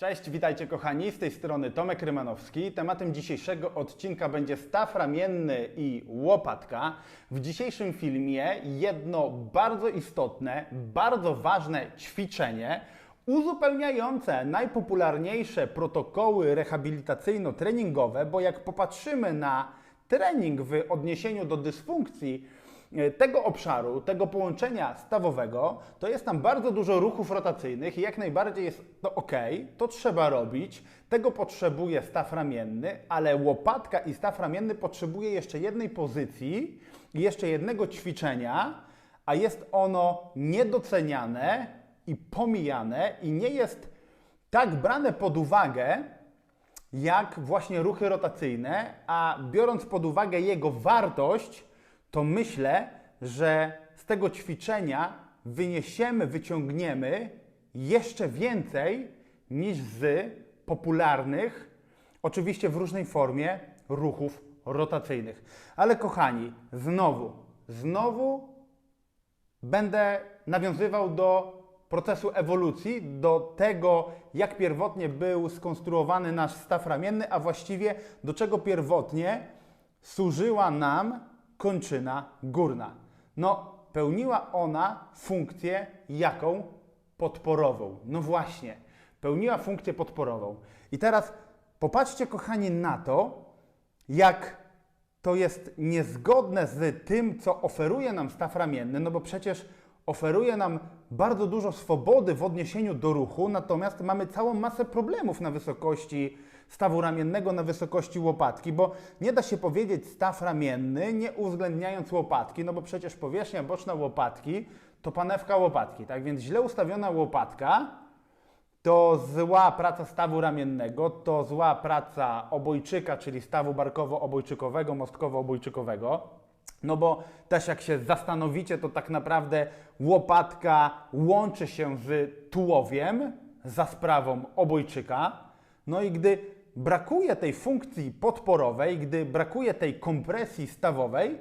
Cześć, witajcie kochani, z tej strony Tomek Rymanowski. Tematem dzisiejszego odcinka będzie staw ramienny i łopatka. W dzisiejszym filmie jedno bardzo istotne, bardzo ważne ćwiczenie uzupełniające najpopularniejsze protokoły rehabilitacyjno-treningowe, bo jak popatrzymy na trening w odniesieniu do dysfunkcji, tego obszaru, tego połączenia stawowego, to jest tam bardzo dużo ruchów rotacyjnych i jak najbardziej jest to ok, to trzeba robić. Tego potrzebuje staw ramienny, ale łopatka i staw ramienny potrzebuje jeszcze jednej pozycji jeszcze jednego ćwiczenia, a jest ono niedoceniane i pomijane i nie jest tak brane pod uwagę, jak właśnie ruchy rotacyjne, a biorąc pod uwagę jego wartość, to myślę, że z tego ćwiczenia wyniesiemy, wyciągniemy jeszcze więcej niż z popularnych, oczywiście w różnej formie, ruchów rotacyjnych. Ale kochani, znowu, znowu będę nawiązywał do procesu ewolucji, do tego, jak pierwotnie był skonstruowany nasz staw ramienny, a właściwie do czego pierwotnie służyła nam kończyna górna. No, pełniła ona funkcję jaką? Podporową. No właśnie, pełniła funkcję podporową. I teraz popatrzcie, kochani, na to, jak to jest niezgodne z tym, co oferuje nam staw ramienny, no bo przecież oferuje nam bardzo dużo swobody w odniesieniu do ruchu, natomiast mamy całą masę problemów na wysokości stawu ramiennego, na wysokości łopatki, bo nie da się powiedzieć staw ramienny, nie uwzględniając łopatki, no bo przecież powierzchnia boczna łopatki to panewka łopatki, tak więc źle ustawiona łopatka to zła praca stawu ramiennego, to zła praca obojczyka, czyli stawu barkowo-obojczykowego, mostkowo-obojczykowego. No bo też jak się zastanowicie, to tak naprawdę łopatka łączy się z tułowiem za sprawą obojczyka. No i gdy brakuje tej funkcji podporowej, gdy brakuje tej kompresji stawowej,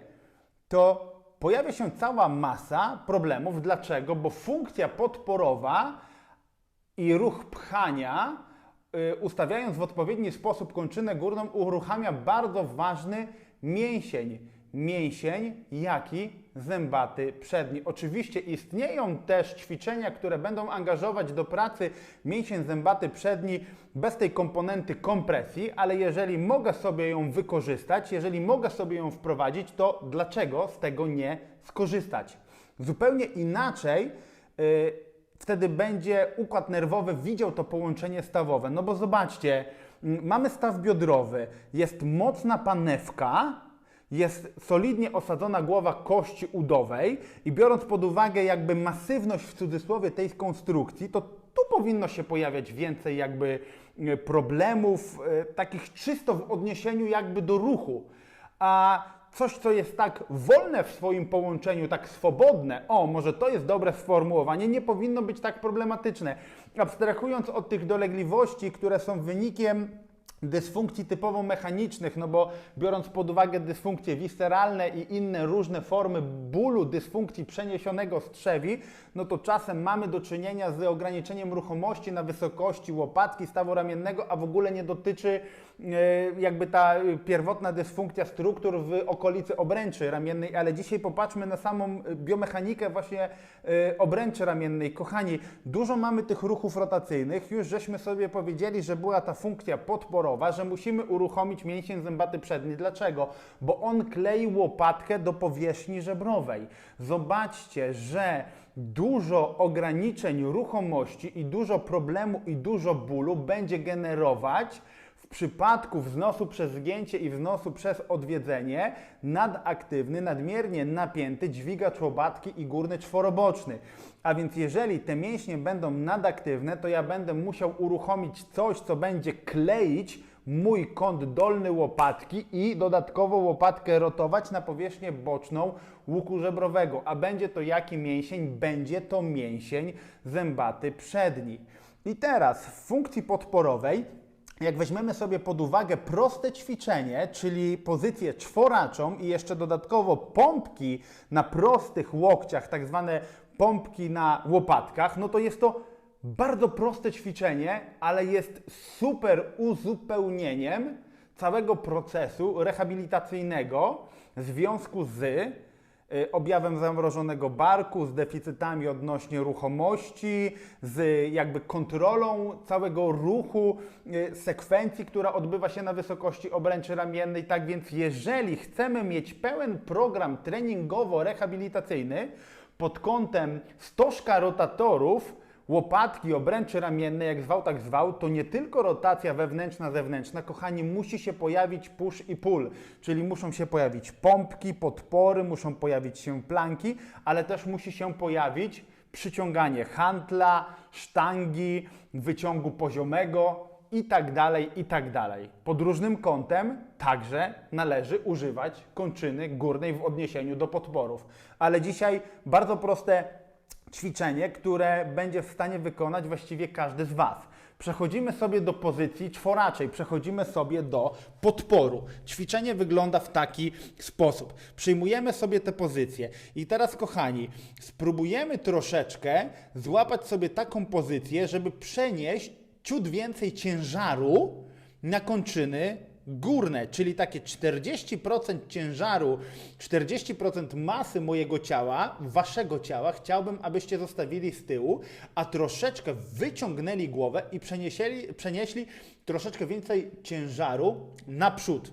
to pojawia się cała masa problemów. Dlaczego? Bo funkcja podporowa i ruch pchania, y, ustawiając w odpowiedni sposób kończynę górną, uruchamia bardzo ważny mięsień. Mięsień, jaki zębaty przedni. Oczywiście istnieją też ćwiczenia, które będą angażować do pracy mięsień zębaty przedni bez tej komponenty kompresji, ale jeżeli mogę sobie ją wykorzystać, jeżeli mogę sobie ją wprowadzić, to dlaczego z tego nie skorzystać? Zupełnie inaczej. Yy, wtedy będzie układ nerwowy widział to połączenie stawowe. No bo zobaczcie, mm, mamy staw biodrowy, jest mocna panewka, jest solidnie osadzona głowa kości udowej i biorąc pod uwagę jakby masywność w cudzysłowie tej konstrukcji, to tu powinno się pojawiać więcej jakby e, problemów e, takich czysto w odniesieniu jakby do ruchu. A coś, co jest tak wolne w swoim połączeniu, tak swobodne, o, może to jest dobre sformułowanie, nie powinno być tak problematyczne. Abstrahując od tych dolegliwości, które są wynikiem dysfunkcji typowo mechanicznych, no bo biorąc pod uwagę dysfunkcje visceralne i inne różne formy bólu, dysfunkcji przeniesionego z trzewi, no to czasem mamy do czynienia z ograniczeniem ruchomości na wysokości łopatki, stawu ramiennego, a w ogóle nie dotyczy jakby ta pierwotna dysfunkcja struktur w okolicy obręczy ramiennej, ale dzisiaj popatrzmy na samą biomechanikę właśnie e, obręczy ramiennej. Kochani, dużo mamy tych ruchów rotacyjnych, już żeśmy sobie powiedzieli, że była ta funkcja podporowa, że musimy uruchomić mięsień zębaty przedni. Dlaczego? Bo on klei łopatkę do powierzchni żebrowej. Zobaczcie, że dużo ograniczeń ruchomości i dużo problemu i dużo bólu będzie generować przypadku wznosu przez zgięcie i wznosu przez odwiedzenie nadaktywny, nadmiernie napięty dźwigacz łobatki i górny czworoboczny. A więc jeżeli te mięśnie będą nadaktywne, to ja będę musiał uruchomić coś, co będzie kleić mój kąt dolny łopatki i dodatkowo łopatkę rotować na powierzchnię boczną łuku żebrowego. A będzie to jaki mięsień? Będzie to mięsień zębaty przedni. I teraz w funkcji podporowej jak weźmiemy sobie pod uwagę proste ćwiczenie, czyli pozycję czworaczą i jeszcze dodatkowo pompki na prostych łokciach, tak zwane pompki na łopatkach, no to jest to bardzo proste ćwiczenie, ale jest super uzupełnieniem całego procesu rehabilitacyjnego w związku z objawem zamrożonego barku, z deficytami odnośnie ruchomości, z jakby kontrolą całego ruchu, y, sekwencji, która odbywa się na wysokości obręczy ramiennej. Tak więc, jeżeli chcemy mieć pełen program treningowo-rehabilitacyjny pod kątem stożka rotatorów, łopatki, obręczy ramienne, jak zwał, tak zwał, to nie tylko rotacja wewnętrzna, zewnętrzna, kochani, musi się pojawić push i pull, czyli muszą się pojawić pompki, podpory, muszą pojawić się planki, ale też musi się pojawić przyciąganie handla, sztangi, wyciągu poziomego i tak dalej, i tak dalej. Pod różnym kątem także należy używać kończyny górnej w odniesieniu do podporów. Ale dzisiaj bardzo proste ćwiczenie, które będzie w stanie wykonać właściwie każdy z Was. Przechodzimy sobie do pozycji czworaczej, przechodzimy sobie do podporu. Ćwiczenie wygląda w taki sposób. Przyjmujemy sobie te pozycje i teraz, kochani, spróbujemy troszeczkę złapać sobie taką pozycję, żeby przenieść ciut więcej ciężaru na kończyny górne, czyli takie 40% ciężaru, 40% masy mojego ciała, waszego ciała, chciałbym, abyście zostawili z tyłu, a troszeczkę wyciągnęli głowę i przenieśli, przenieśli troszeczkę więcej ciężaru naprzód,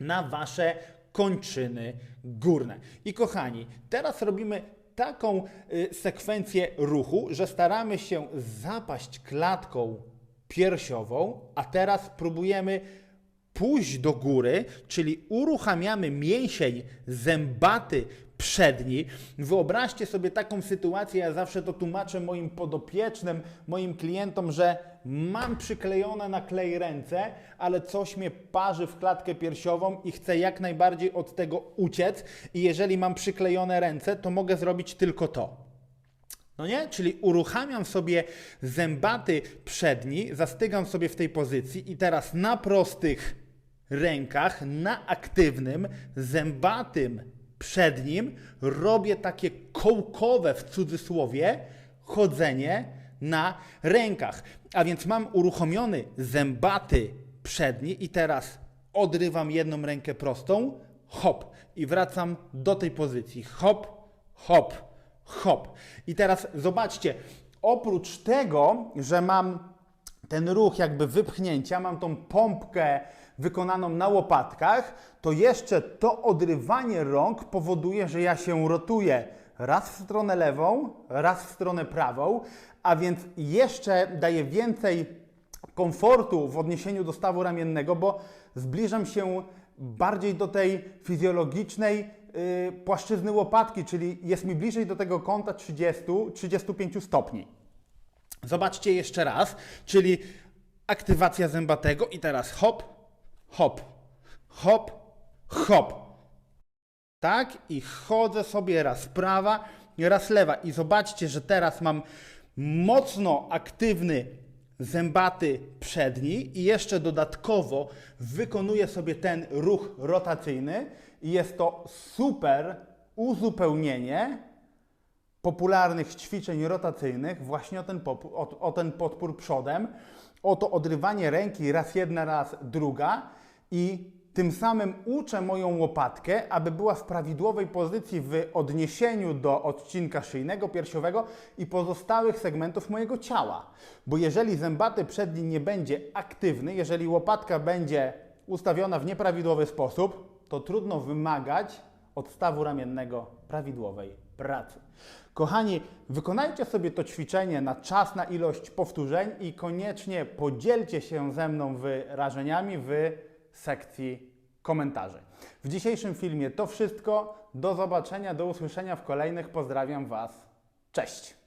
na wasze kończyny górne. I kochani, teraz robimy taką y, sekwencję ruchu, że staramy się zapaść klatką piersiową, a teraz próbujemy pójść do góry, czyli uruchamiamy mięsień zębaty przedni. Wyobraźcie sobie taką sytuację, ja zawsze to tłumaczę moim podopiecznym, moim klientom, że mam przyklejone na klej ręce, ale coś mnie parzy w klatkę piersiową i chcę jak najbardziej od tego uciec i jeżeli mam przyklejone ręce, to mogę zrobić tylko to. No nie? Czyli uruchamiam sobie zębaty przedni, zastygam sobie w tej pozycji i teraz na prostych rękach, na aktywnym, zębatym przednim robię takie kołkowe w cudzysłowie chodzenie na rękach. A więc mam uruchomiony zębaty przedni i teraz odrywam jedną rękę prostą, hop i wracam do tej pozycji. Hop, hop, hop. I teraz zobaczcie, oprócz tego, że mam ten ruch jakby wypchnięcia, mam tą pompkę wykonaną na łopatkach, to jeszcze to odrywanie rąk powoduje, że ja się rotuję raz w stronę lewą, raz w stronę prawą, a więc jeszcze daje więcej komfortu w odniesieniu do stawu ramiennego, bo zbliżam się bardziej do tej fizjologicznej yy, płaszczyzny łopatki, czyli jest mi bliżej do tego kąta 30-35 stopni. Zobaczcie jeszcze raz, czyli aktywacja zębatego i teraz hop, hop, hop, hop. Tak? I chodzę sobie raz prawa, raz lewa. I zobaczcie, że teraz mam mocno aktywny zębaty przedni i jeszcze dodatkowo wykonuję sobie ten ruch rotacyjny i jest to super uzupełnienie popularnych ćwiczeń rotacyjnych właśnie o ten, o, o ten podpór przodem, o to odrywanie ręki raz jedna, raz druga i tym samym uczę moją łopatkę, aby była w prawidłowej pozycji w odniesieniu do odcinka szyjnego, piersiowego i pozostałych segmentów mojego ciała. Bo jeżeli zębaty przedni nie będzie aktywny, jeżeli łopatka będzie ustawiona w nieprawidłowy sposób, to trudno wymagać od stawu ramiennego prawidłowej pracy. Kochani, wykonajcie sobie to ćwiczenie na czas, na ilość powtórzeń i koniecznie podzielcie się ze mną wyrażeniami w sekcji komentarzy. W dzisiejszym filmie to wszystko. Do zobaczenia, do usłyszenia w kolejnych. Pozdrawiam Was. Cześć!